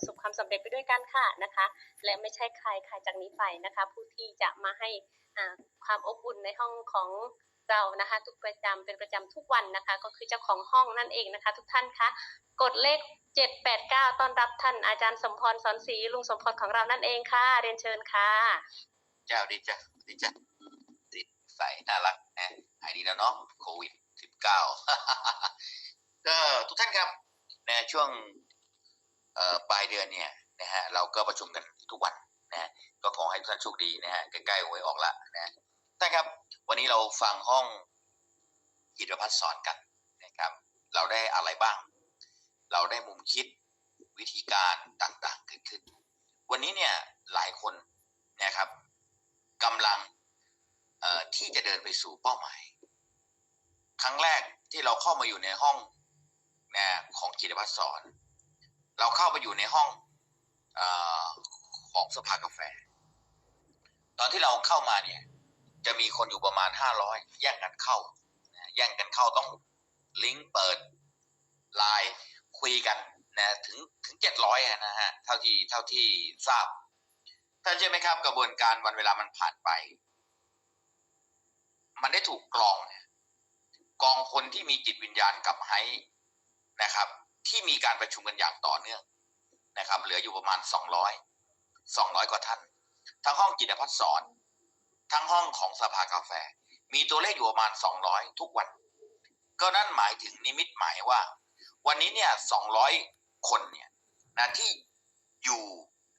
ประสบความสำเร็จไปด้วยกันค่ะนะคะ และไม่ใช่ใครใครจากนี้ไปนะคะ ผู้ที่จะมาให้ความอบอุ่นในห้องของเรานะคะ ทุกประจำเป็นประจำทุกวันนะคะ ก็คือเจ้าของห้องนั่นเองนะคะ ทุกท่านคะกดเลข 789 ต้อนรับท่านอาจารย์สมพรสอนศรีลุงสมพรของเรานั่นเองค่ะ เรียนเชิญค่ะ เจ้าดีจ้ะดีจ้ะดีใส่น่ารักนะหายดีแล้วเนาะโควิดสิบเก้าก็ทุกท่านครับในช่วง ปลายเดือนเนี่ยนะฮะเราก็ประชุมกันทุกวันนะฮะก็ขอให้ทุกท่านโชคดีนะฮะใกล้ๆหวยออกละนะท่านครับ วันนี้เราฟังห้องกิจพัฒน์สอนกันนะครับ เราได้อะไรบ้าง เราได้มุมคิดวิธีการต่างๆเกิดขึ้น วันนี้เนี่ยหลายคนนะครับกำลังเอ่อที่จะเดินไปสู่เป้าหมาย ครั้งแรกที่เราเข้ามาอยู่ในห้องนะของจิตพัฒน์สอน เราเข้าไปอยู่ในห้องอของสภากาแฟ ตอนที่เราเข้ามาเนี่ย จะมีคนอยู่ประมาณห้าร้อยแย่งกันเข้าแย่งกันเข้าต้องลิงก์เปิดไลน์คุยกันนะถึงถึงเจ็ดร้อยนะฮะเท่าที่เท่าที่ทราบท่านเชื่อไหมครับ กระบวนการวันเวลามันผ่านไป มันได้ถูกกรองกองคนที่มีจิตวิญญาณกับไฮนะครับ ที่มีการประชุมกันอย่างต่อเนื่องนะครับ เหลืออยู่ประมาณสองร้อยสองร้อยกว่าท่าน ทั้งห้องจิตพัฒน์สอน ทั้งห้องของสภากาแฟ มีตัวเลขอยู่ประมาณสองร้อยทุกวัน ก็นั่นหมายถึงนิมิตหมายว่า วันนี้เนี่ยสองร้อยคนเนี่ยนะที่อยู่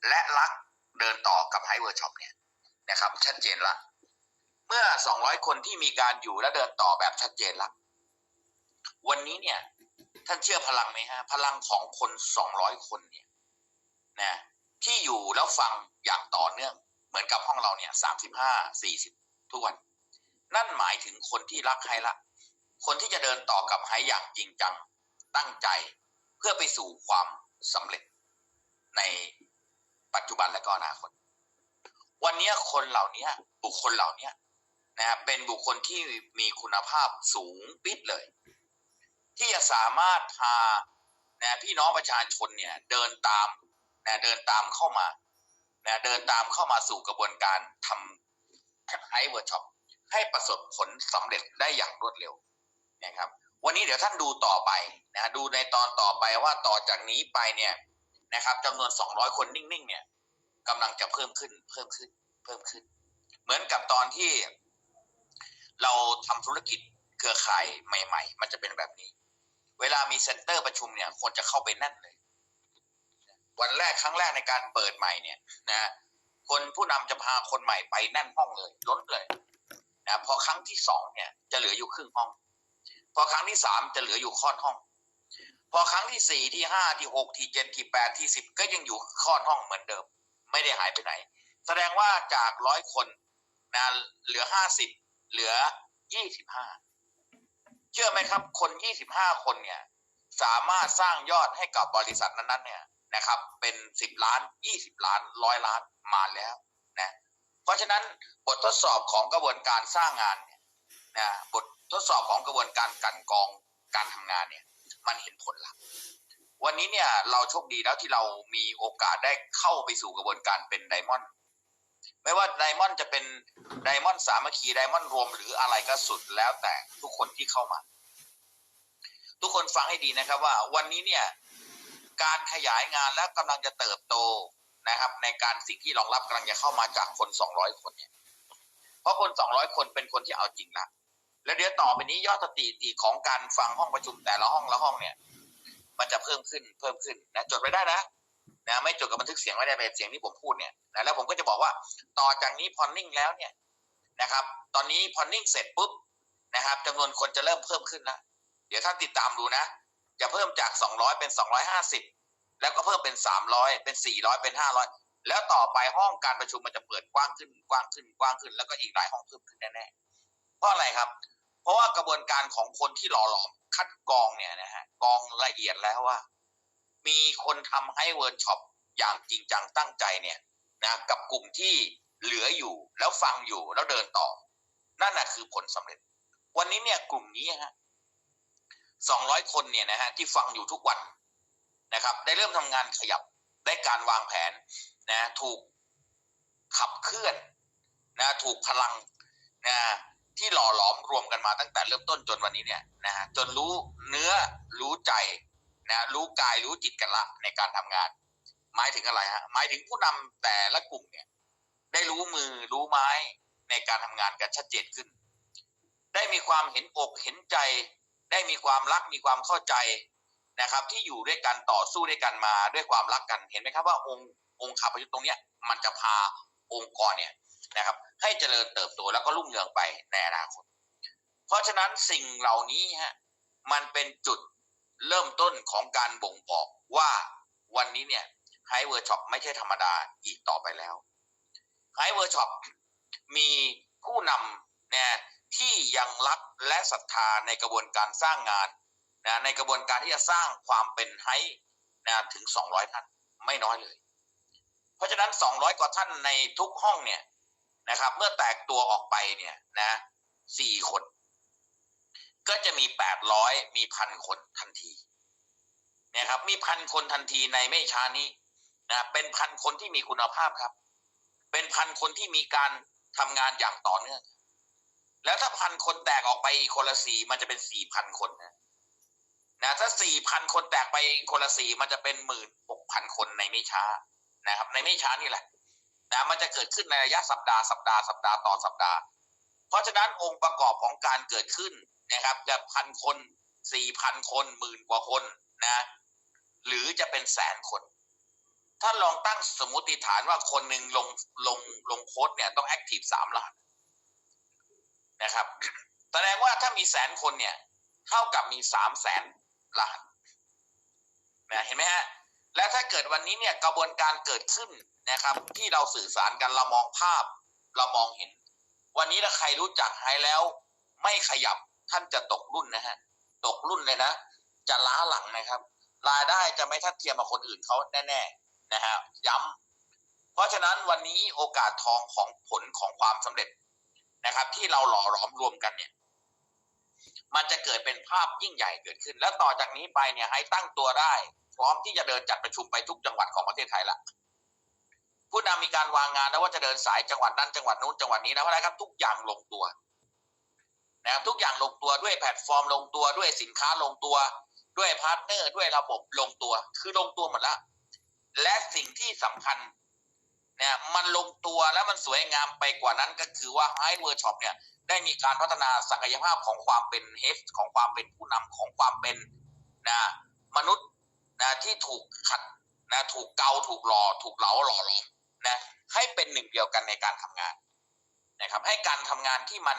และรักเดินต่อกับไฮเวอร์ช็อปเนี่ยนะครับ ชัดเจนละเมื่อ 200 คนที่มีการอยู่และเดินต่อแบบชัดเจนละวันนี้เนี่ย ท่านเชื่อพลังไหมฮะ พลังของคน200คนเนี่ยนะที่อยู่แล้วฟังอย่างต่อเนื่อง เหมือนกับห้องเราเนี่ย35 40ทุกวัน นั่นหมายถึงคนที่รักไฮละคนที่จะเดินต่อกับไฮอย่างจริงจังตั้งใจเพื่อไปสู่ความสำเร็จในปัจจุบันและก็อนาคต วันนี้คนเหล่านี้บุคคลเหล่านี้นะครับเป็นบุคคลที่มีคุณภาพสูงปิดเลย ที่จะสามารถพานะพี่น้องประชาชนเนี่ยเดินตามนะเดินตามเข้ามานะเดินตามเข้ามาสู่กระบวนการทำไฮเวิร์ช็อปให้ประสบผลสำเร็จได้อย่างรวดเร็วนะครับ วันนี้เดี๋ยวท่านดูต่อไปนะดูในตอนต่อไปว่าต่อจากนี้ไปเนี่ยนะครับจำนวน 200 คนนิ่งๆ เนี่ยกำลังจะเพิ่มขึ้นเพิ่มขึ้นเพิ่มขึ้น เหมือนกับตอนที่เราทำธุรกิจเครือข่ายใหม่ ๆ มันจะเป็นแบบนี้ เวลามีเซ็นเตอร์ประชุมเนี่ยคนจะเข้าไปแน่นเลย วันแรกครั้งแรกในการเปิดใหม่เนี่ยนะคนผู้นำจะพาคนใหม่ไปแน่นห้องเลยล้นเลยนะพอครั้งที่สองเนี่ยจะเหลืออยู่ครึ่งห้อง พอครั้งที่สามจะเหลืออยู่ค่อนห้อง พอครั้งที่สี่ที่ห้าที่หกที่เจ็ดที่แปดที่สิบก็ยังอยู่ค่อนห้องเหมือนเดิม ไม่ได้หายไปไหน แสดงว่าจากร้อยคนนะเหลือห้าสิบเหลือยี่สิบห้า เชื่อไหมครับ คนยี่สิบห้าคนเนี่ยสามารถสร้างยอดให้กับบริษัทนั้นๆเนี่ยนะครับ เป็นสิบล้านยี่สิบล้านร้อยล้านมาแล้วนะเพราะฉะนั้นบททดสอบของกระบวนการสร้างงานเนี่ยนะบททดสอบของกระบวนการกันกองการทำงานเนี่ย มันเห็นผลลัพธ์วันนี้เนี่ยเราโชคดีแล้วที่เรามีโอกาสได้เข้าไปสู่กระบวนการเป็นไดมอนด์ ไม่ว่าไดมอนด์จะเป็นไดมอนด์สามัคคีไดมอนด์รวมหรืออะไรก็สุดแล้วแต่ทุกคนที่เข้ามา ทุกคนฟังให้ดีนะครับว่าวันนี้เนี่ยการขยายงานแล้วกำลังจะเติบโตนะครับ ในการสิ่งที่รองรับกำลังจะเข้ามาจากคนสองร้อยคนเนี่ยเพราะคนสองร้อยคนเป็นคนที่เอาจริงละแล้วเดี๋ยวต่อไปนี้ยอดสถิติของการฟังห้องประชุมแต่ละห้องละห้องเนี่ย มันจะเพิ่มขึ้นเพิ่มขึ้นนะจดไว้ได้นะ นะไม่จดกับบันทึกเสียงไว้ได้แบบเสียงที่ผมพูดเนี่ยนะแล้วผมก็จะบอกว่าต่อจากนี้พอนิ่งแล้วเนี่ยนะครับ ตอนนี้พอนิ่งเสร็จปุ๊บนะครับจำนวนคนจะเริ่มเพิ่มขึ้นแล้วเดี๋ยวท่านติดตามดูนะ จะเพิ่มจากสองร้อยเป็นสองร้อยห้าสิบแล้วก็เพิ่มเป็นสามร้อยเป็นสี่ร้อยเป็นห้าร้อยแล้วต่อไปห้องการประชุมมันจะเปิดกว้างขึ้นกว้างขึ้นกว้างขึ้น แล้วก็อีกหลายห้องเพิ่มขึ้นแน่ๆเพราะอะไรครับ เพราะว่ากระบวนการของคนที่หล่อหลอมคัดกรองเนี่ยนะฮะกรองละเอียดแล้วว่า มีคนทำให้เวิร์กช็อปอย่างจริงจังตั้งใจเนี่ยนะกับกลุ่มที่เหลืออยู่แล้วฟังอยู่แล้วเดินต่อ นั่นน่ะคือผลสำเร็จ วันนี้เนี่ยกลุ่มนี้ฮะสองร้อยคนเนี่ยนะฮะที่ฟังอยู่ทุกวันนะครับ ได้เริ่มทำงานขยับได้การวางแผนนะถูกขับเคลื่อนนะถูกพลังนะที่หล่อหลอมรวมกันมาตั้งแต่เริ่มต้นจนวันนี้เนี่ยนะฮะจนรู้เนื้อรู้ใจ นะรู้กายรู้จิตกันละในการทำงาน หมายถึงอะไรฮะหมายถึงผู้นำแต่ละกลุ่มเนี่ย ได้รู้มือรู้ไม้ในการทำงานกันชัดเจนขึ้น ได้มีความเห็นอกเห็นใจ ได้มีความรักมีความเข้าใจนะครับ ที่อยู่ด้วยกันต่อสู้ด้วยกันมาด้วยความรักกันเห็นไหมครับว่าองค์องค์ขาประยุทธ์ตรงเนี้ยมันจะพาองค์กรเนี่ยนะครับ ให้เจริญเติบโตแล้วก็รุ่งเรืองไปในอนาคตเพราะฉะนั้นสิ่งเหล่านี้ฮะมันเป็นจุด เริ่มต้นของการบ่งบอกว่าวันนี้เนี่ยไฮเวอร์ช็อปไม่ใช่ธรรมดาอีกต่อไปแล้วไฮเวอร์ช็อปมีผู้นำเนี่ยที่ยังรักและศรัทธาในกระบวนการสร้างงานนะในกระบวนการที่จะสร้างความเป็นไฮนะถึง 200 ท่านไม่น้อยเลย เพราะฉะนั้น 200 กว่าท่านในทุกห้องเนี่ยนะครับ เมื่อแตกตัวออกไปเนี่ยนะสี่คน ก็จะมี800มีพันคนทันทีนะครับ มีพันคนทันทีในไม่ช้านี้นะเป็นพันคนที่มีคุณภาพครับ เป็นพันคนที่มีการทำงานอย่างต่อเนื่อง แล้วถ้าพันคนแตกออกไปคนละสีมันจะเป็นสี่พันคนนะนะถ้าสี่พันคนแตกไปคนละสีมันจะเป็นหมื่นหกพันคนในไม่ช้านะครับ ในไม่ช้านี่แหละนะมันจะเกิดขึ้นในระยะสัปดาห์สัปดาห์สัปดาห์ต่อสัปดาห์ เพราะฉะนั้นองค์ประกอบของการเกิดขึ้น นะครับ จะพันคนสี่พันคนหมื่นกว่าคนนะ หรือจะเป็นแสนคนถ้าลองตั้งสมมติฐานว่าคนหนึ่งลงลงลงโค้ดเนี่ยต้องแอคทีฟสามล้านนะครับ แสดงว่าถ้ามีแสนคนเนี่ย เท่ากับมีสามแสนล้านนะเห็นไหมฮะ และถ้าเกิดวันนี้เนี่ยกระบวนการเกิดขึ้นนะครับ ที่เราสื่อสารกันเรามองภาพ เรามองเห็น วันนี้ถ้าใครรู้จักไฮแล้ว ไม่ขยับ ท่านจะตกรุ่นนะฮะ ตกรุ่นเลยนะ จะล้าหลังนะครับ รายได้จะไม่ทัดเทียมกับคนอื่นเขาแน่ๆนะฮะย้ำเพราะฉะนั้นวันนี้โอกาสทองของผลของความสำเร็จนะครับ ที่เราหล่อหลอมรวมกันเนี่ย มันจะเกิดเป็นภาพยิ่งใหญ่เกิดขึ้น แล้วต่อจากนี้ไปเนี่ยให้ตั้งตัวได้ พร้อมที่จะเดินจัดประชุมไปทุกจังหวัดของประเทศไทยละผู้นำมีการวางงานแล้วว่าจะเดินสายจังหวัดนั้นจังหวัดนู้นจังหวัดนี้นะเพราะอะไรครับทุกอย่างลงตัว นะครับทุกอย่างลงตัวด้วยแพลตฟอร์มลงตัวด้วยสินค้าลงตัว ด้วยพาร์ทเนอร์ด้วยระบบลงตัว คือลงตัวหมดล้วและสิ่งที่สำคัญเนี่ยมันลงตัวแล้วมันสวยงามไปกว่านั้นก็คือว่าไฮเวอร์ช็อปเนี่ยได้มีการพัฒนาศักยภาพของความเป็นเฮดของความเป็นผู้นำของความเป็นนะมนุษย์นะที่ถูกขัดนะถูกเกาถูกหล่อถูกเหลาหล่อหลอมนะให้เป็นหนึ่งเดียวกันในการทำงานนะครับให้การทำงานที่มัน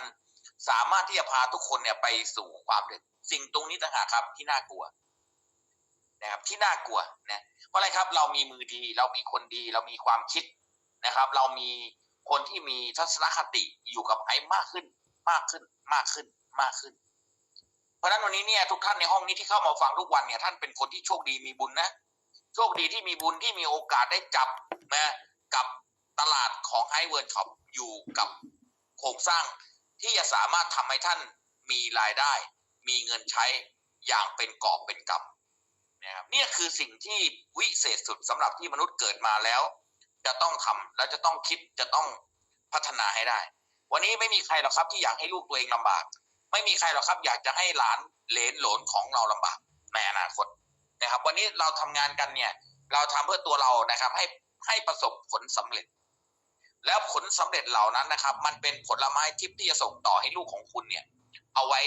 สามารถที่จะพาทุกคนเนี่ยไปสู่ความเด็ดสิ่งตรงนี้ต่างหากครับที่น่ากลัวนะครับที่น่ากลัวนะเพราะอะไรครับ เรามีมือดี เรามีคนดี เรามีความคิดนะครับ เรามีคนที่มีทัศนคติอยู่กับไอ้มากขึ้น มากขึ้นมากขึ้นมากขึ้น เพราะฉะนั้นวันนี้เนี่ยทุกท่านในห้องนี้ที่เข้ามาฟังทุกวันเนี่ยท่านเป็นคนที่โชคดีมีบุญนะโชคดีที่มีบุญที่มีโอกาสได้จับนะกับตลาดของไฮเวิร์ดช็อปอยู่กับโครงสร้าง ที่จะสามารถทำให้ท่านมีรายได้ มีเงินใช้อย่างเป็นกอบเป็นกำนะครับนี่คือสิ่งที่วิเศษสุดสำหรับที่มนุษย์เกิดมาแล้ว จะต้องทำและจะต้องคิดจะต้องพัฒนาให้ได้ วันนี้ไม่มีใครหรอกครับที่อยากให้ลูกตัวเองลำบาก ไม่มีใครหรอกครับอยากจะให้หลานเหลนหลนของเราลำบากในอนาคตนะครับ วันนี้เราทำงานกันเนี่ย เราทำเพื่อตัวเรานะครับ ให้ให้ประสบผลสำเร็จ แล้วผลสำเร็จเหล่านั้นนะครับ มันเป็นผลไม้ทิพย์ที่จะส่งต่อให้ลูกของคุณเนี่ย เอาไว้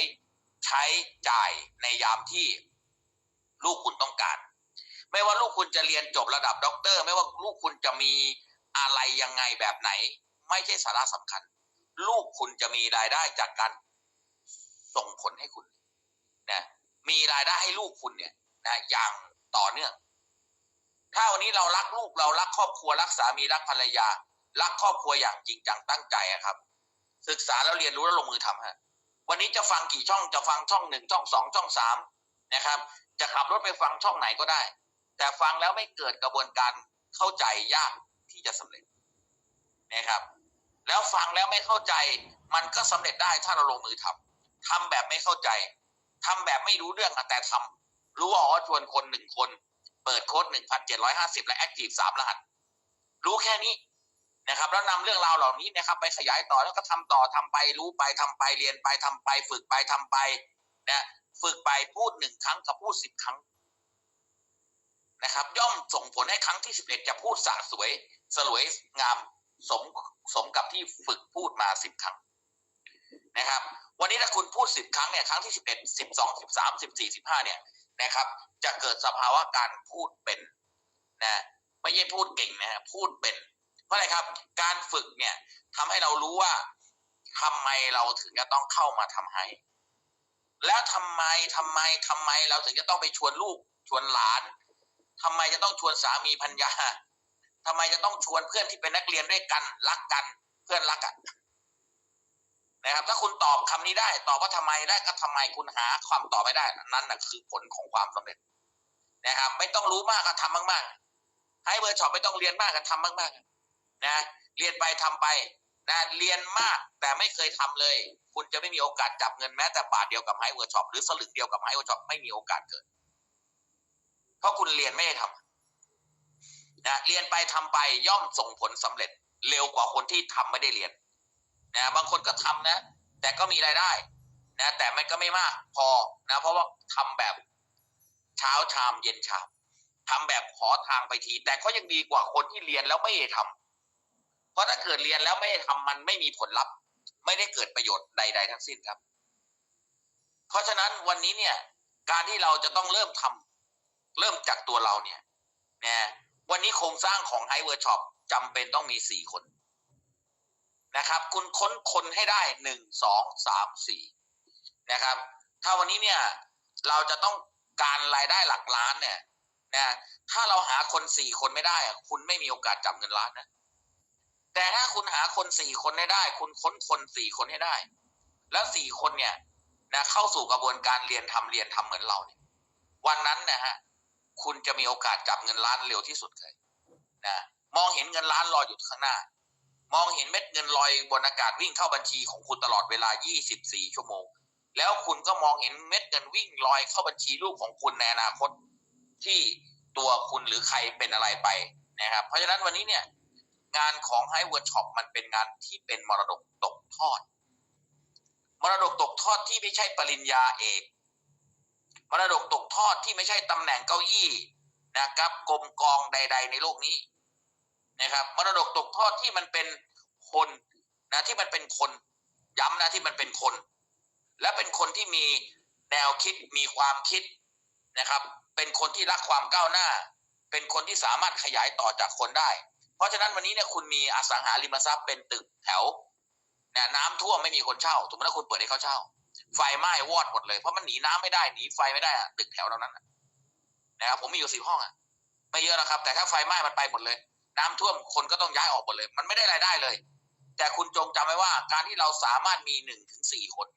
ใช้จ่ายในยามที่ลูกคุณต้องการ ไม่ว่าลูกคุณจะเรียนจบระดับด็อกเตอร์ ไม่ว่าลูกคุณจะมีอะไรยังไงแบบไหน ไม่ใช่สาระสำคัญ ลูกคุณจะมีรายได้จากการส่งผลให้คุณนะมีรายได้ให้ลูกคุณเนี่ยนะอย่างต่อเนื่อง ถ้าวันนี้เรารักลูกเรารักครอบครัวรักสามีรักภรรยา รักครอบครัวอย่างจริงจังตั้งใจอะครับ ศึกษาแล้วเรียนรู้แล้วลงมือทำฮะวันนี้จะฟังกี่ช่องจะฟังช่องหนึ่งช่องสองช่องสามนะครับ จะขับรถไปฟังช่องไหนก็ได้ แต่ฟังแล้วไม่เกิดกระบวนการเข้าใจยากที่จะสำเร็จนะครับ แล้วฟังแล้วไม่เข้าใจ มันก็สำเร็จได้ถ้าเราลงมือทำทำแบบไม่เข้าใจทำแบบไม่รู้เรื่องแต่ทำรู้ว่าอ๋อชวนคนหนึ่งคน เปิดโค้ดหนึ่งพันเจ็ดร้อยห้าสิบและแอคทีฟสามรหัส รู้แค่นี้ นะครับ แล้วนำเรื่องราวเหล่านี้นะครับไปขยายต่อแล้วก็ทำต่อทำไปรู้ไปทำไปเรียนไปทำไป ฝึกไปทำไปนะฝึกไปพูดหนึ่งครั้งกับพูดสิบครั้งนะครับ ย่อมส่งผลให้ครั้งที่สิบเอ็ดจะพูดสะสวยสลวยงามสมสมกับที่ฝึกพูดมาสิบครั้งนะครับ วันนี้ถ้าคุณพูดสิบครั้งเนี่ยครั้งที่สิบเอ็ดสิบสองสิบสามสิบสี่สิบห้าเนี่ยนะครับ จะเกิดสภาวะการพูดเป็นนะไม่ใช่พูดเก่งนะพูดเป็น เพราะอะไรครับ การฝึกเนี่ยทำให้เรารู้ว่าทำไมเราถึงจะต้องเข้ามาทำให้ แล้วทำไมทำไมทำไมเราถึงจะต้องไปชวนลูกชวนหลานทำไมจะต้องชวนสามีพัญญาทำไมจะต้องชวนเพื่อนที่เป็นนักเรียนด้วยกันรักกัน เพื่อนรักอะนะครับ ถ้าคุณตอบคำนี้ได้ ตอบว่าทำไมได้ก็ทำไมคุณหาความตอบไม่ได้ นั่นนะคือผลของความสำเร็จนะครับ ไม่ต้องรู้มากก็ทำมาก ๆ ให้เบอร์ช็อปไม่ต้องเรียนมากก็ทำมาก ๆ นะเรียนไปทำไปนะเรียนมากแต่ไม่เคยทำเลย คุณจะไม่มีโอกาสจับเงินแม้แต่บาทเดียวกับไฮเวอร์ช็อปหรือสลึงเดียวกับไฮเวอร์ช็อปไม่มีโอกาสเกิด เพราะคุณเรียนไม่ได้ทำนะเรียนไปทำไปย่อมส่งผลสำเร็จ เร็วกว่าคนที่ทำไม่ได้เรียนนะบางคนก็ทำนะ แต่ก็มีรายได้นะแต่มันก็ไม่มากพอนะเพราะว่าทำแบบเช้าชามเย็นชามทำแบบขอทางไปที แต่ก็ยังดีกว่าคนที่เรียนแล้วไม่ได้ทำ เพราะถ้าเกิดเรียนแล้วไม่ได้ทำมันไม่มีผลลัพธ์ ไม่ได้เกิดประโยชน์ใด ๆ ทั้งสิ้นครับ เพราะฉะนั้นวันนี้เนี่ย การที่เราจะต้องเริ่มทำเริ่มจากตัวเราเนี่ยนะวันนี้โครงสร้างของไฮเวอร์ช็อปจำเป็นต้องมีสี่คนนะครับ คุณค้นคนให้ได้หนึ่งสองสามสี่นะครับ ถ้าวันนี้เนี่ย เราจะต้องการรายได้หลักล้านเนี่ยนะถ้าเราหาคนสี่คนไม่ได้คุณไม่มีโอกาสจับเงินล้านนะ แต่ถ้าคุณหาคนสี่คนได้ได้ คุณค้นคนสี่คนให้ได้ แล้วสี่คนเนี่ยนะเข้าสู่กระบวนการเรียนทำเรียนทำเหมือนเราเนี่ย วันนั้นนะฮะคุณจะมีโอกาสจับเงินล้านเร็วที่สุดเลยนะมองเห็นเงินล้านรออยู่ข้างหน้า มองเห็นเม็ดเงินลอยบนอากาศวิ่งเข้าบัญชีของคุณตลอดเวลา 24 ชั่วโมง แล้วคุณก็มองเห็นเม็ดเงินวิ่งลอยเข้าบัญชีลูกของคุณในอนาคตที่ตัวคุณหรือใครเป็นอะไรไปนะครับ เพราะฉะนั้นวันนี้เนี่ย งานของไฮเวิร์ดช็อปมันเป็นงานที่เป็นมรดกตกทอด มรดกตกทอดที่ไม่ใช่ปริญญาเอก มรดกตกทอดที่ไม่ใช่ตำแหน่งเก้าอี้นะครับกรมกองใด ๆ ในโลกนี้นะครับมรดกตกทอดที่มันเป็นคนนะที่มันเป็นคนย้ำนะที่มันเป็นคน และเป็นคนที่มีแนวคิดมีความคิดนะครับ เป็นคนที่รักความก้าวหน้า เป็นคนที่สามารถขยายต่อจากคนได้ เพราะฉะนั้นวันนี้เนี่ยคุณมีอสังหาริมทรัพย์เป็นตึกแถวนะน้ำท่วมไม่มีคนเช่าถูกไหมถ้าคุณเปิดให้เขาเช่า ไฟไหม้วอดหมดเลยเพราะมันหนีน้ำไม่ได้หนีไฟไม่ได้อะตึกแถวเหล่านั้นนะครับผมมีอยู่สิบห้องอะไม่เยอะนะครับ แต่ถ้าไฟไหม้มันไปหมดเลย น้ำท่วมคนก็ต้องย้ายออกหมดเลย มันไม่ได้รายได้เลย แต่คุณจงจำไว้ว่า การที่เราสามารถมีหนึ่งถึงสี่คน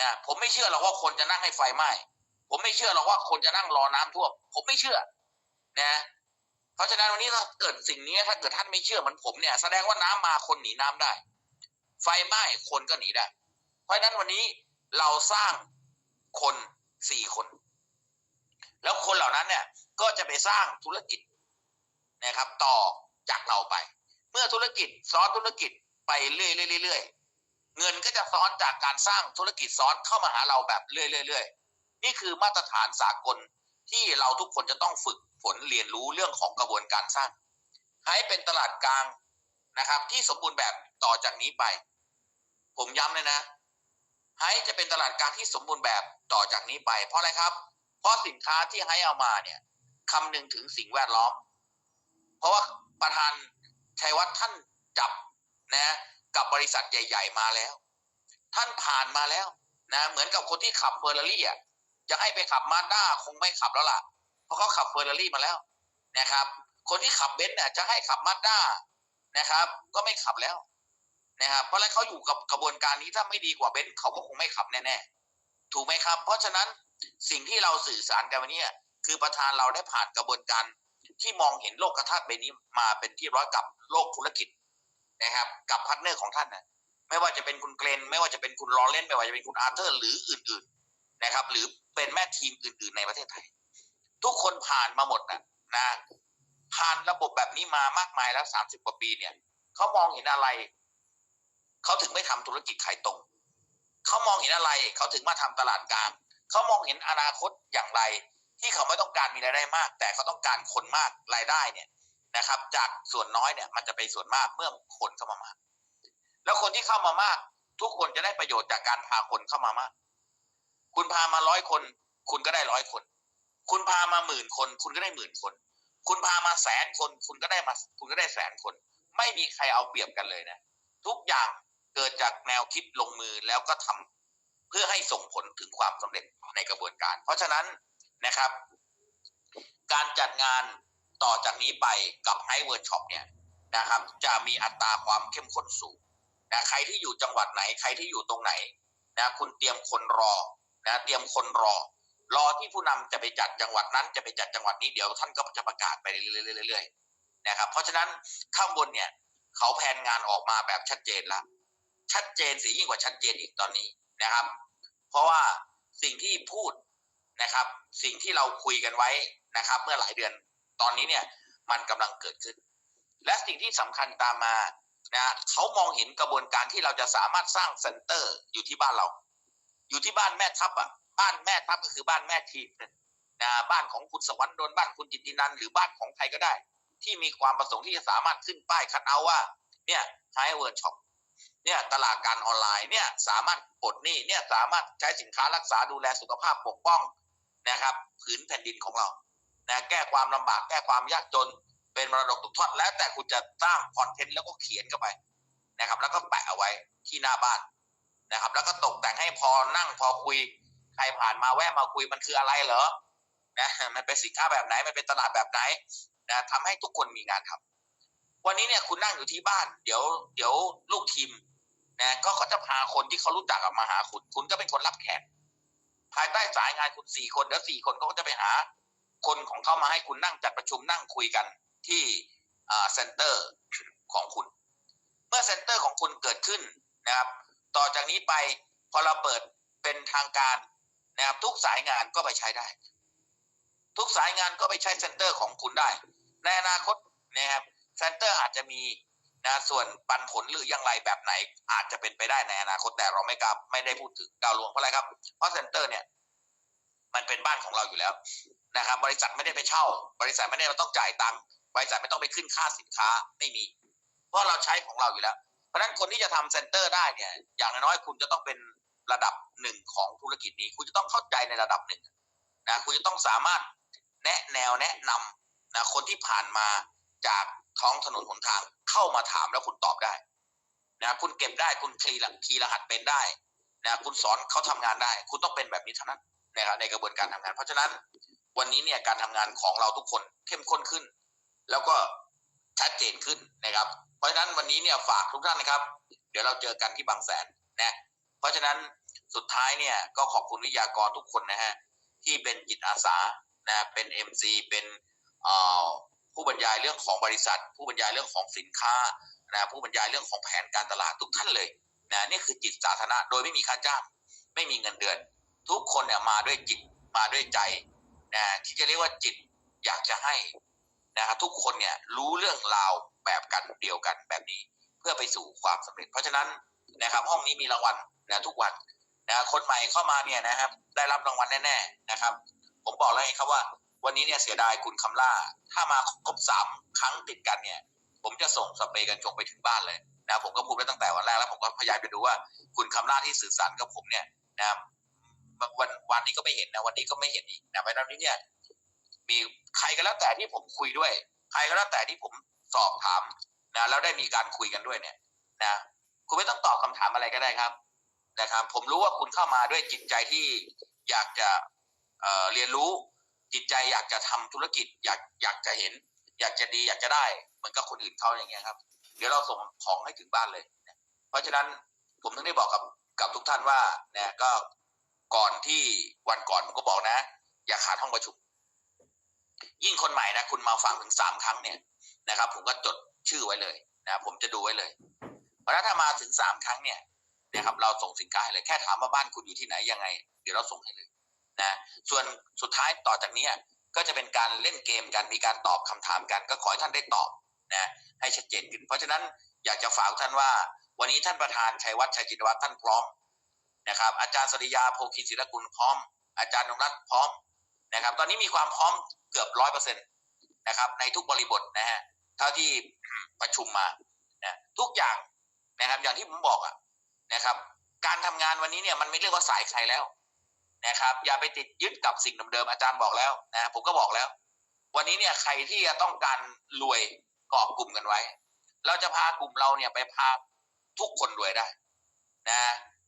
นะผมไม่เชื่อหรอกว่าคนจะนั่งให้ไฟไหม้ผมไม่เชื่อหรอกว่าคนจะนั่งรอน้ำท่วมผมไม่เชื่อ นะ เพราะฉะนั้นวันนี้ถ้าเกิดสิ่งนี้ถ้าเกิดท่านไม่เชื่อเหมือนผมเนี่ย แสดงว่าน้ำมาคนหนีน้ำได้ ไฟไหม้คนก็หนีได้ เพราะฉะนั้นวันนี้เราสร้างคนสี่คน แล้วคนเหล่านั้นเนี่ยก็จะไปสร้างธุรกิจนะครับ ต่อจากเราไป เมื่อธุรกิจซ้อนธุรกิจไปเรื่อยๆเรื่อยๆเงินก็จะซ้อนจากการสร้างธุรกิจซ้อนเข้ามาหาเราแบบเรื่อยๆนี่คือมาตรฐานสากลที่เราทุกคนจะต้องฝึก ฝนเรียนรู้เรื่องของกระบวนการสร้าง ให้เป็นตลาดกลางนะครับ ที่สมบูรณ์แบบต่อจากนี้ไป ผมย้ำเลยนะ ให้จะเป็นตลาดกลางที่สมบูรณ์แบบต่อจากนี้ไป เพราะอะไรครับ เพราะสินค้าที่ให้เอามาเนี่ยคำนึงถึงสิ่งแวดล้อม เพราะว่าประธานชัยวัฒน์ท่านจับนะกับบริษัทใหญ่ ๆ มาแล้ว ท่านผ่านมาแล้วนะเหมือนกับคนที่ขับเฟอร์รารี่อะจะให้ไปขับมาด้าคงไม่ขับแล้วล่ะ ราะเขาขับเฟอร์รารี่มาแล้วนะครับ คนที่ขับเบนซ์เนี่ยจะให้ขับมาด้านะครับ ก็ไม่ขับแล้วนะครับเพราะแล้วเขาอยู่กับกระบวนการนี้ถ้าไม่ดีกว่าเบนซ์เขาก็คงไม่ขับแน่ๆถูกไหมครับ เพราะฉะนั้นสิ่งที่เราสื่อสารกันวันนี้คือประธานเราได้ผ่านกระบวนการที่มองเห็นโลกธาตุใบนี้มาเป็นที่ร้อยกับโลกธุรกิจนะครับ กับพาร์ทเนอร์ของท่านนะไม่ว่าจะเป็นคุณเกรนไม่ว่าจะเป็นคุณลอเรนไม่ว่าจะเป็นคุณอาร์เธอร์ หรืออื่น ๆนะครับ หรือเป็นแม่ทีมอื่น ๆ ในประเทศไทย ทุกคนผ่านมาหมดนะนะผ่านระบบแบบนี้มามากมายแล้วสามสิบกว่าปีเนี่ยเขามองเห็นอะไรเขาถึงไม่ทำธุรกิจขายตรงเขามองเห็นอะไรเขาถึงมาทำตลาดกลางเขามองเห็นอนาคตอย่างไร ที่เขาไม่ต้องการมีรายได้มาก แต่เขาต้องการคนมากรายได้เนี่ยนะครับ จากส่วนน้อยเนี่ยมันจะไปส่วนมากเมื่อคนเข้ามามาก แล้วคนที่เข้ามามาก ทุกคนจะได้ประโยชน์จากการพาคนเข้ามามาก คุณพามาร้อยคน คุณก็ได้ร้อยคน คุณพามาหมื่นคน คุณก็ได้หมื่นคน คุณพามาแสนคน คุณก็ได้มา คุณก็ได้แสนคน ไม่มีใครเอาเปรียบกันเลยนะ ทุกอย่างเกิดจากแนวคิดลงมือแล้วก็ทำเพื่อให้ส่งผลถึงความสำเร็จในกระบวนการ เพราะฉะนั้นนะครับ การจัดงานต่อจากนี้ไปกับไฮเวิร์ดช็อปเนี่ยนะครับ จะมีอัตราความเข้มข้นสูงนะใครที่อยู่จังหวัดไหน ใครที่อยู่ตรงไหนนะคุณเตรียมคนรอนะเตรียมคนรอ รอที่ผู้นำจะไปจัดจังหวัดนั้นจะไปจัดจังหวัดนี้เดี๋ยวท่านก็จะประกาศไปเรื่อยๆนะครับ เพราะฉะนั้นข้างบนเนี่ยเขาแผนงานออกมาแบบชัดเจนละชัดเจนสิยิ่งกว่าชัดเจนอีกตอนนี้นะครับ เพราะว่าสิ่งที่พูดนะครับ สิ่งที่เราคุยกันไว้นะครับ เมื่อหลายเดือนตอนนี้เนี่ยมันกำลังเกิดขึ้น และสิ่งที่สำคัญตามมานะเขามองเห็นกระบวนการที่เราจะสามารถสร้างเซ็นเตอร์อยู่ที่บ้านเรา อยู่ที่บ้านแม่ทัพอะ บ้านแม่ทัพก็คือบ้านแม่ทีมนะบ้านของคุณสวรรค์โดนบ้านคุณจิตตินันหรือบ้านของใครก็ได้ ที่มีความประสงค์ที่จะสามารถขึ้นป้ายคัดเอาว่า เนี่ยไฮเวิร์ดช็อปเนี่ยตลาดการออนไลน์เนี่ยสามารถปลดหนี้เนี่ยสามารถใช้สินค้ารักษาดูแลสุขภาพปกป้องนะครับผืนแผ่นดินของเรานะแก้ความลำบากแก้ความยากจนเป็นมรดกตกทอดแล้วแต่คุณจะสร้างคอนเทนต์แล้วก็เขียนเข้าไปนะครับ แล้วก็แปะเอาไว้ที่หน้าบ้านนะครับ แล้วก็ตกแต่งให้พอนั่งพอคุย ใครผ่านมาแวะมาคุยมันคืออะไรเหรอนะมันเป็นสินค้าแบบไหนมันเป็นตลาดแบบไหนนะทำให้ทุกคนมีงานทำวันนี้เนี่ยคุณนั่งอยู่ที่บ้าน เดี๋ยวเดี๋ยวลูกทีมนะก็เขาจะพาคนที่เขารู้จักมาหาคุณ คุณก็เป็นคนรับแขกภายใต้สายงานคุณสี่คนเดี๋ยวสี่คนเขาก็จะไปหา คนของเขามาให้คุณนั่งจัดประชุมนั่งคุยกันที่อ่าเซ็นเตอร์ของคุณ เมื่อเซ็นเตอร์ของคุณเกิดขึ้นนะครับ ต่อจากนี้ไปพอเราเปิดเป็นทางการ นะครับทุกสายงานก็ไปใช้ได้ ทุกสายงานก็ไปใช้เซ็นเตอร์ของคุณได้ ในอนาคตนะครับเซ็นเตอร์อาจจะมีนะส่วนปันผลหรืออย่างไรแบบไหน อาจจะเป็นไปได้ในอนาคตแต่เราไม่กล้าไม่ได้พูดถึงก้าวลวงเพราะอะไรครับเพราะเซ็นเตอร์เนี่ยมันเป็นบ้านของเราอยู่แล้วนะครับ บริษัทไม่ได้ไปเช่า บริษัทไม่ได้เราต้องจ่ายตังค์บริษัทไม่ต้องไปขึ้นค่าสินค้าไม่มี เพราะเราใช้ของเราอยู่แล้ว เพราะฉะนั้นคนที่จะทำเซ็นเตอร์ได้เนี่ย อย่างน้อยๆคุณจะต้องเป็น ระดับหนึ่งของธุรกิจนี้ คุณจะต้องเข้าใจในระดับหนึ่งนะคุณจะต้องสามารถแนะแนวแนะนำนะคนที่ผ่านมาจากท้องถนนหนทางเข้ามาถามแล้วคุณตอบได้นะคุณเก็บได้คุณคีย์รคีย์รหัสเป็นได้นะคุณสอนเขาทำงานได้ คุณต้องเป็นแบบนี้เท่านั้นนะครับในกระบวนการทำงาน เพราะฉะนั้นวันนี้เนี่ยการทำงานของเราทุกคนเข้มข้นขึ้น แล้วก็ชัดเจนขึ้นนะครับ เพราะฉะนั้นวันนี้เนี่ยฝากทุกท่านนะครับ เดี๋ยวเราเจอกันที่บางแสนนะ ราะฉะนั้นสุดท้ายเนี่ยก็ขอบคุณวิทยากรทุกคนนะฮะที่เป็นจิตอาสานะเป็น MC เป็นเอ่อผู้บรรยายเรื่องของบริษัท ผู้บรรยายเรื่องของสินค้านะผู้บรรยายเรื่องของแผนการตลาดทุกท่านเลยนะนี่คือจิตสาธารณะโดยไม่มีค่าจ้างไม่มีเงินเดือน ทุกคนเนี่ยมาด้วยจิตมาด้วยใจนะที่จะเรียกว่าจิตอยากจะให้นะครับทุกคนเนี่ยรู้เรื่องราวแบบกันเดียวกันแบบนี้ เพื่อไปสู่ความสำเร็จ เพราะฉะนั้นนะครับห้องนี้มีรางวัล นะทุกวันนะคนใหม่เข้ามาเนี่ยนะครับ ได้รับรางวัลแน่ๆนะครับ ผมบอกแล้วไงครับว่า วันนี้เนี่ยเสียดายคุณคำล่า ถ้ามาครบสามครั้งติดกันเนี่ย ผมจะส่งสเปรย์กันจงไปถึงบ้านเลยนะผมก็พูดไว้ตั้งแต่วันแรกแล้วผมก็พยายามไปดูว่า คุณคำล่าที่สื่อสารกับผมเนี่ยนะวันวันนี้ก็ไม่เห็นนะวันนี้ก็ไม่เห็นอีกนะเพราะนั้นเนี่ย มีใครก็แล้วแต่ที่ผมคุยด้วย ใครก็แล้วแต่ที่ผมสอบถามนะแล้วได้มีการคุยกันด้วยเนี่ย นะ คุณไม่ต้องตอบคำถามอะไรก็ได้ครับ นะครับ ผมรู้ว่าคุณเข้ามาด้วยจิตใจที่อยากจะเเรียนรู้จิตใจอยากจะทำธุรกิจ อยากอยากจะเห็น อยากจะดีอยากจะได้เหมือนกับคนอื่นเขาอย่างเงี้ยครับ เดี๋ยวเราส่งของให้ถึงบ้านเลยนะเพราะฉะนั้นผมถึงได้บอกกับกับทุกท่านว่าเนี่ยก็ก่อนที่วันก่อนผมก็บอกนะ อย่าขาดห้องประชุม ยิ่งคนใหม่นะคุณมาฟังถึงสามครั้งเนี่ยนะครับ ผมก็จดชื่อไว้เลยนะผมจะดูไว้เลย เพราะฉะนั้นถ้ามาถึงสามครั้งเนี่ย นะครับเราส่งสินค้าให้เลยแค่ถามว่าบ้านคุณอยู่ที่ไหนยังไง เดี๋ยวเราส่งให้เลยนะส่วนสุดท้ายต่อจากนี้ก็จะเป็นการเล่นเกมกันมีการตอบคำถามกัน ก็ขอให้ท่านได้ตอบนะให้ชัดเจนขึ้น เพราะฉะนั้นอยากจะฝากท่านว่า วันนี้ท่านประธานชัยวัฒน์ชัยจินวัฒน์ท่านพร้อมนะครับ อาจารย์สริยาโพคินศิลกุลพร้อม อาจารย์นงรัตน์พร้อมนะครับ ตอนนี้มีความพร้อมเกือบร้อยเปอร์เซ็นต์นะครับ ในทุกบริบทนะฮะเท่าที่ประชุมมานะทุกอย่างนะครับอย่างที่ผมบอกอะ นะครับ การทำงานวันนี้เนี่ยมันไม่เรียกว่าสายใครแล้วนะครับ อย่าไปติดยึดกับสิ่งเดิมๆอาจารย์บอกแล้วนะผมก็บอกแล้ว วันนี้เนี่ยใครที่จะต้องการรวยกอบกลุ่มกันไว้ เราจะพากลุ่มเราเนี่ยไปพาทุกคนรวยได้นะ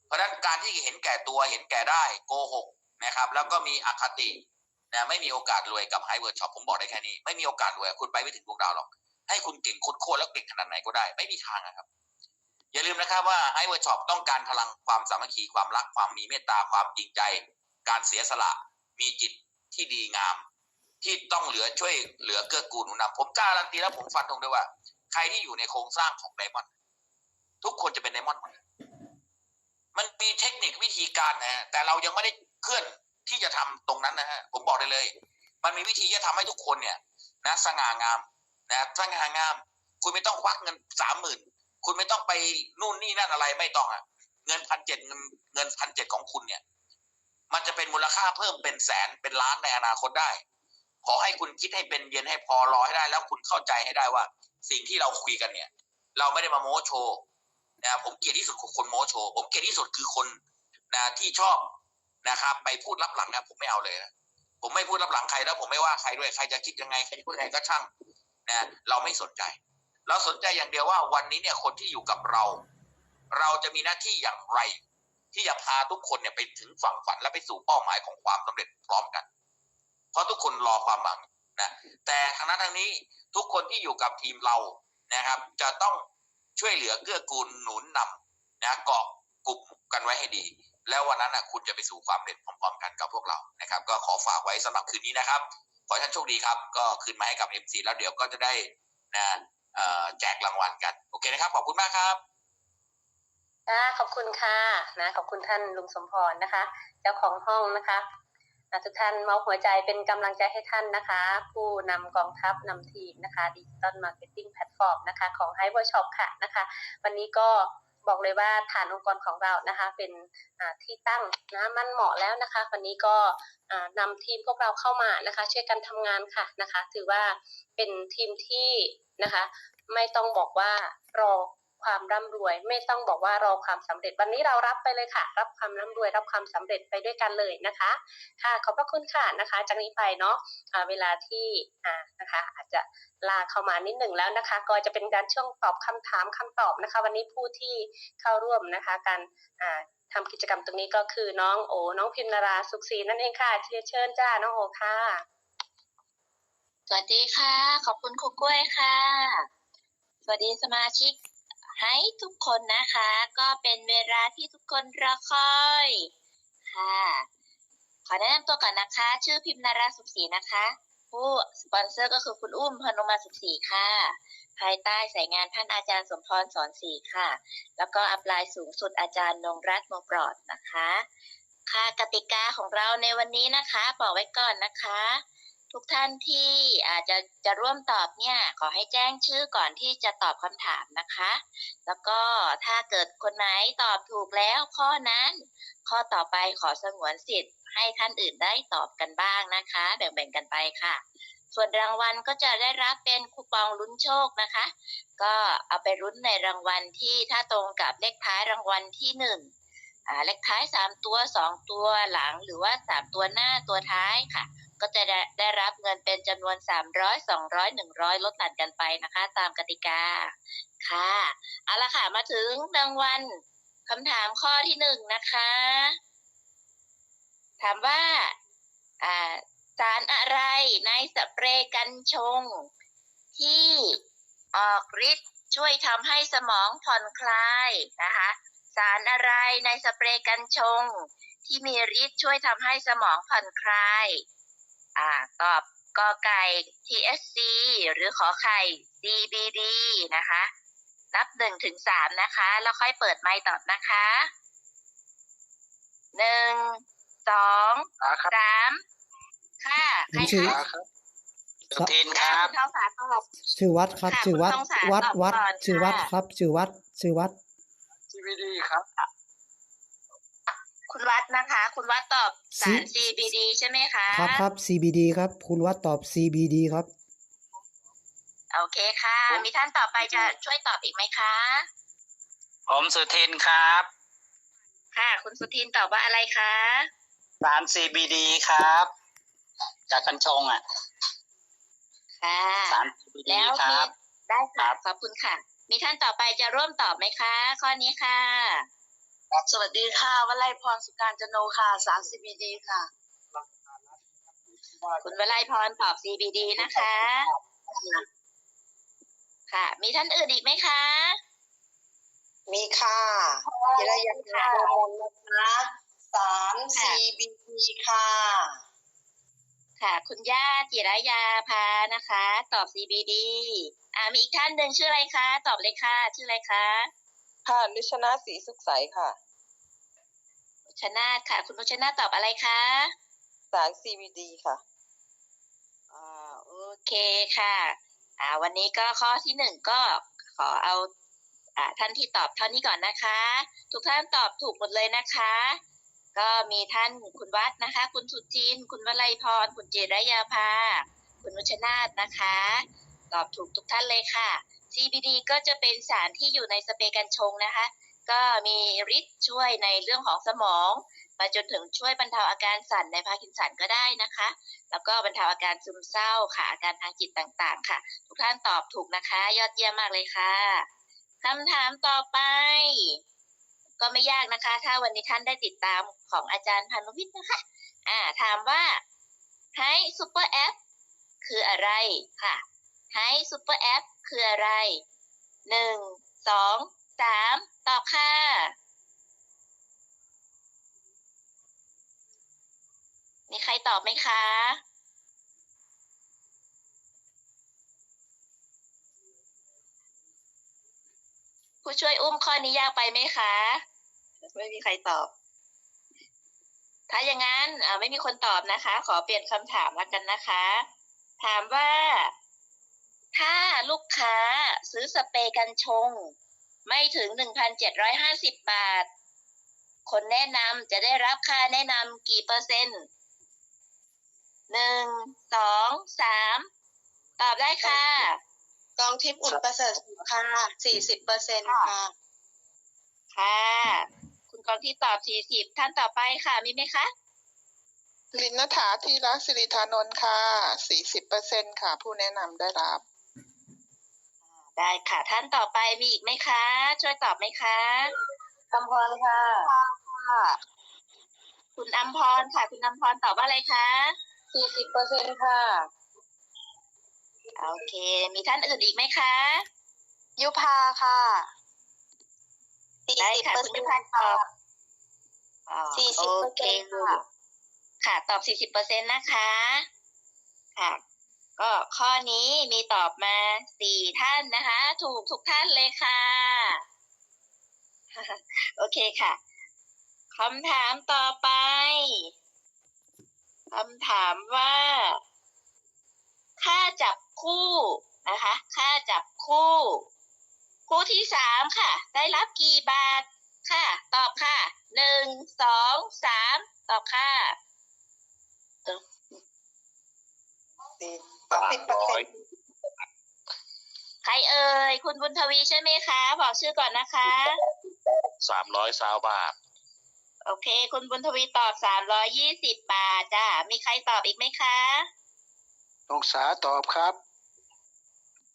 เพราะฉะนั้นการที่เห็นแก่ตัวเห็นแก่ได้โกหกนะครับ แล้วก็มีอคตินะไม่มีโอกาสรวยกับไฮเวิร์ดช็อปผมบอกได้แค่นี้ ไม่มีโอกาสรวยคุณไปไม่ถึงพวกเราหรอก ให้คุณเก่งโคตรแล้วเก่งขนาดไหนก็ได้ ไม่มีทางนะครับ อย่าลืมนะครับว่าไฮเวิร์ช็อปต้องการพลังความสามัคคีความรักความมีเมตตาความจริงใจ การเสียสละมีจิตที่ดีงาม ที่ต้องเหลือช่วยเหลือเกื้อกูลหนุนนำผมกล้าการันตีแล้วผมฟันธงด้วยว่า ใครที่อยู่ในโครงสร้างของไดมอนด์ทุกคนจะเป็นไดมอนด์หมดมันมีเทคนิควิธีการนะฮะแต่เรายังไม่ได้เคลื่อนที่จะทำตรงนั้นนะฮะผมบอกได้เลย มันมีวิธีที่จะทำให้ทุกคนเนี่ย นะ สง่างามนะสง่างาม คุณไม่ต้องควักเงินสามหมื่น คุณไม่ต้องไปนู่นนี่นั่นอะไรไม่ต้องอะเงินพันเจ็ดเงินเงินพันเจ็ดของคุณเนี่ย มันจะเป็นมูลค่าเพิ่มเป็นแสนเป็นล้านในอนาคตได้ ขอให้คุณคิดให้เป็นเย็นให้พอรอให้ได้ แล้วคุณเข้าใจให้ได้ว่า สิ่งที่เราคุยกันเนี่ย เราไม่ได้มาโม้โชว์นะผมเกลียดที่สุดคือคนโม้โชว์ผมเกลียดที่สุดคือคนนะที่ชอบนะครับ ไปพูดรับหลังนะผมไม่เอาเลยนะผมไม่พูดรับหลังใครแล้วผมไม่ว่าใครด้วยใครจะคิดยังไงใครจะพูดยังไงก็ช่างนะเราไม่สนใจ เราสนใจอย่างเดียวว่าวันนี้เนี่ยคนที่อยู่กับเรา เราจะมีหน้าที่อย่างไร ที่จะพาทุกคนเนี่ยไปถึงฝั่งฝันและไปสู่เป้าหมายของความสำเร็จพร้อมกัน เพราะทุกคนรอความหวังนะแต่ทางนั้นทางนี้ทุกคนที่อยู่กับทีมเรานะครับ จะต้องช่วยเหลือเกื้อกูลหนุนนำนะเกาะกลุ่มกันไว้ให้ดี แล้ววันนั้นนะคุณจะไปสู่ความสำเร็จพร้อมๆกันกับพวกเรานะครับ ก็ขอฝากไว้สำหรับคืนนี้นะครับ ขอท่านโชคดีครับ ก็คืนมาให้กับ MC แล้วเดี๋ยวก็จะได้นะ แจกรางวัลกัน โอเคนะครับ ขอบคุณมากครับค่ะขอบคุณค่ะนะขอบคุณท่านลุงสมพรนะคะ เจ้าของห้องนะคะอะทุกท่านมอบหัวใจเป็นกำลังใจให้ท่านนะคะ ผู้นำกองทัพนำทีมนะคะดิจิตอลมาร์เก็ตติ้งแพลตฟอร์มนะคะของ h i เวอร์ช็อปค่ะนะคะ วันนี้ก็บอกเลยว่าฐานองค์กรของเรานะคะ เป็นอ่าที่ตั้งนะมันเหมาะแล้วนะคะ วันนี้ก็อ่านำทีมพวกเราเข้ามานะคะ ช่วยกันทำงานค่ะนะคะ ถือว่าเป็นทีมที่ นะคะ ไม่ต้องบอกว่ารอความร่ำรวย ไม่ต้องบอกว่ารอความสำเร็จ วันนี้เรารับไปเลยค่ะ รับความร่ำรวย รับความสำเร็จไปด้วยกันเลยนะคะ ค่ะขอบพระคุณค่ะนะคะ จากนี้ไปเนาะเวลาที่อ่านะคะ อาจจะลาเข้ามานิดหนึ่งแล้วนะคะ ก็จะเป็นการช่วงตอบคำถามคำตอบนะคะ วันนี้ผู้ที่เข้าร่วมนะคะ การอ่าทำกิจกรรมตรงนี้ก็คือน้องโอน้องพิมนาราสุขศรีนั่นเองค่ะเชิญเชิญจ้าน้องโอค่ะ สวัสดีค่ะ ขอบคุณครูกล้วยค่ะ สวัสดีสมาชิกให้ทุกคนนะคะ ก็เป็นเวลาที่ทุกคนรอคอยค่ะ ขอแนะนำตัวก่อนนะคะ ชื่อพิมนาราสุขศรีนะคะ ผู้สปอนเซอร์ก็คือคุณอุ้มพนมมาสุขศรีค่ะ ภายใต้สายงานท่านอาจารย์สมพรสอนศรีค่ะ แล้วก็อัปลายสูงสุดอาจารย์นงรัตน์มงปลอดนะคะ ค่ะกติกาของเราในวันนี้นะคะ บอกไว้ก่อนนะคะ ทุกท่านที่อาจจะจะร่วมตอบเนี่ยขอให้แจ้งชื่อก่อนที่จะตอบคำถามนะคะ แล้วก็ถ้าเกิดคนไหนตอบถูกแล้วข้อนั้น ข้อต่อไปขอสงวนสิทธิ์ ให้ท่านอื่นได้ตอบกันบ้างนะคะ แบ่งๆกันไปค่ะ ส่วนรางวัลก็จะได้รับเป็นคูปองลุ้นโชคนะคะ ก็เอาไปลุ้นในรางวัลที่ถ้าตรงกับเลขท้ายรางวัลที่หนึ่งเลขท้ายสามตัวสองตัวหลังหรือว่าสามตัวหน้าตัวท้ายค่ะ ก็จะได้ได้รับเงินเป็นจำนวน 300 200 100 ลดหลั่นกันไปนะคะ ตามกติกาค่ะเอาละค่ะมาถึงรางวัลคำถามข้อที่หนึ่งนะคะ ถามว่าอ่าสารอะไรในสเปรย์กันชง ที่ออกฤทธิ์ช่วยทำให้สมองผ่อนคลายนะคะ สารอะไรในสเปรย์กันชง ที่มีฤทธิ์ช่วยทำให้สมองผ่อนคลาย อ่าตอบกอไก่ TSC หรือขอไข่ CBD นะคะ นับหนึ่งถึงสามนะคะ แล้วค่อยเปิดไมค์ตอบนะคะหนึ่งสองอ่าครับสามค่ะใครผมชื่อ คะสุทินคค่ะรับคุณทองสาตอบ ชื่อวัดครับค่ะชื่อวัดคุณทองสาวัดตอบวัดก่อนชื่อวัดค่ะ ครับชื่อวัดชื่อวัด CBD ครับ คุณวัดนะคะ คุณวัดตอบสาร CBD ใช่ไหมคะครับครับ CBD ครับ คุณวัดตอบ CBD ครับ โอเคค่ะ มีท่านต่อไปจะช่วยตอบอีกไหมคะ ผมสุทินครับ ค่ะ คุณสุทินตอบว่าอะไรคะสาร CBD ครับ จากกัญชงอะค่ะสาร CBD แล้วคมีรับ ได้ค่ะครับขอบคุณค่ะ มีท่านต่อไปจะร่วมตอบไหมคะ ข้อนี้ค่ะ สวัสดีค่ะวลัยพรสุการจโนค่ะสาร CBD ค่ะ คุณวลัยพรตอบ CBD นะคะ ค่ะ มีท่านอื่นอีกไหมคะ มีค่ะจิรยาค่ะโมลนะคะสารค่ะ CBD ค่ะ ค่ะ คุณย่าจิรยาพานะคะ ตอบ CBD อ่ามีอีกท่านหนึ่งชื่ออะไรคะ ตอบเลยค่ะ ชื่ออะไรคะค่ะนิชนาสีสุขใสค่ะ ชนาธค่ะ คุณนุชนาธตอบอะไรคะสาร CBD ค่ะอ่าโอเคค่ะ อ่า วันนี้ก็ข้อที่หนึ่งก็ขอเอาอ่าท่านที่ตอบเท่านี้ก่อนนะคะ ทุกท่านตอบถูกหมดเลยนะคะ ก็มีท่านคุณวัดนะคะ คุณสุจิน คุณวลัยพร คุณจิรยาภา คุณนุชนาธนะคะ ตอบถูกทุกท่านเลยค่ะ CBD ก็จะเป็นสารที่อยู่ในสเปรย์กัญชงนะคะ ก็มีฤทธิ์ช่วยในเรื่องของสมองมาจนถึงช่วยบรรเทาอาการสั่นในพาร์กินสันก็ได้นะคะ แล้วก็บรรเทาอาการซึมเศร้าค่ะ อาการทางจิตต่างๆ ค่ะ ทุกท่านตอบถูกนะคะ ยอดเยี่ยมมากเลยค่ะคำถามต่อไป ก็ไม่ยากนะคะ ถ้าวันนี้ท่านได้ติดตามของอาจารย์พานุวิทย์นะคะ อ่า ถามว่าให้ซูเปอร์แอปคืออะไรค่ะให้ซูเปอร์แอปคืออะไรหนึ่งสอง สามตอบค่ะ มีใครตอบไหมคะ ผู้ช่วยอุ้มข้อนี้ยากไปไหมคะ ไม่มีใครตอบ ถ้าอย่างนั้นอ่าไม่มีคนตอบนะคะ ขอเปลี่ยนคำถามแล้วกันนะคะ ถามว่า ถ้าลูกค้าซื้อสเปรย์กันชง ไม่ถึง 1,750 บาท คนแนะนำจะได้รับค่าแนะนำกี่เปอร์เซ็นต์หนึ่งสองสามตอบได้ค่ะ กองทิพย์อุ่นประเสริฐสุขค่ะ40เปอร์เซ็นต์ค่ะ ค่ะ คุณกองที่ตอบสี่สิบท่านต่อไปค่ะ มีไหมคะ ลินนฐาธีรศิริธานนท์ค่ะ40เปอร์เซ็นค่ะ ผู้แนะนำได้รับ ได้ค่ะ ท่านต่อไปมีอีกไหมคะ ช่วยตอบไหมคะคำพรค่ะคุณอัมพรค่ะ คุณอัมพรตอบว่าอะไรคะ40เปอร์เซ็นต์ค่ะ โอเค มีท่านอื่นอีกไหมคะ ยุพาค่ะได้ค่ะคุณยุพันธ์ตอบอ๋อ40%โอเคค่ะ ค่ะ ตอบ 40เปอร์เซ็นต์นะคะ ค่ะ ก็ข้อนี้มีตอบมาสี่ท่านนะคะ ถูกทุกท่านเลยค่ะ โอเคค่ะคำถามต่อไปคำถามว่า ค่าจับคู่นะคะ ค่าจับคู่ คู่ที่สามค่ะ ได้รับกี่บาทค่ะ ตอบค่ะหนึ่งสองสามตอบค่ะ 10เปอร์เซ็นต์ใครเอ่ยคุณบุญทวีใช่ไหมคะ บอกชื่อก่อนนะคะ สามร้อยสาวบาท โอเค คุณบุญทวีตอบสามร้อยยี่สิบบาทจ้ามีใครตอบอีกไหมคะองศาตอบครับ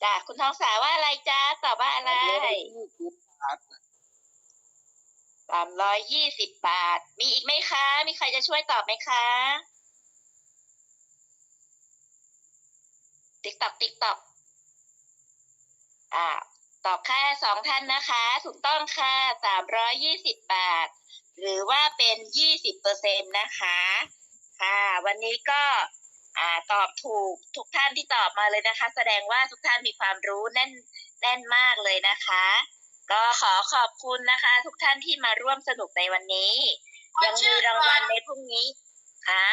จ้าคุณทองสาว่าอะไรจ้าตอบว่าอะไรสามร้อยยี่สิบบาท มีอีกไหมคะ มีใครจะช่วยตอบไหมคะ ติ๊กตอกติ๊กตอกอ่าตอบแค่สองท่านนะคะ ถูกต้องค่ะสามร้อยยี่สิบบาท หรือว่าเป็นยี่สิบเปอร์เซ็นต์นะคะ ค่ะ วันนี้ก็อ่าตอบถูกทุกท่านที่ตอบมาเลยนะคะ แสดงว่าทุกท่านมีความรู้แน่นแน่นมากเลยนะคะ ก็ขอขอบคุณนะคะ ทุกท่านที่มาร่วมสนุกในวันนี้ ยังมีรางวัลในพรุ่งนี้ค่ะ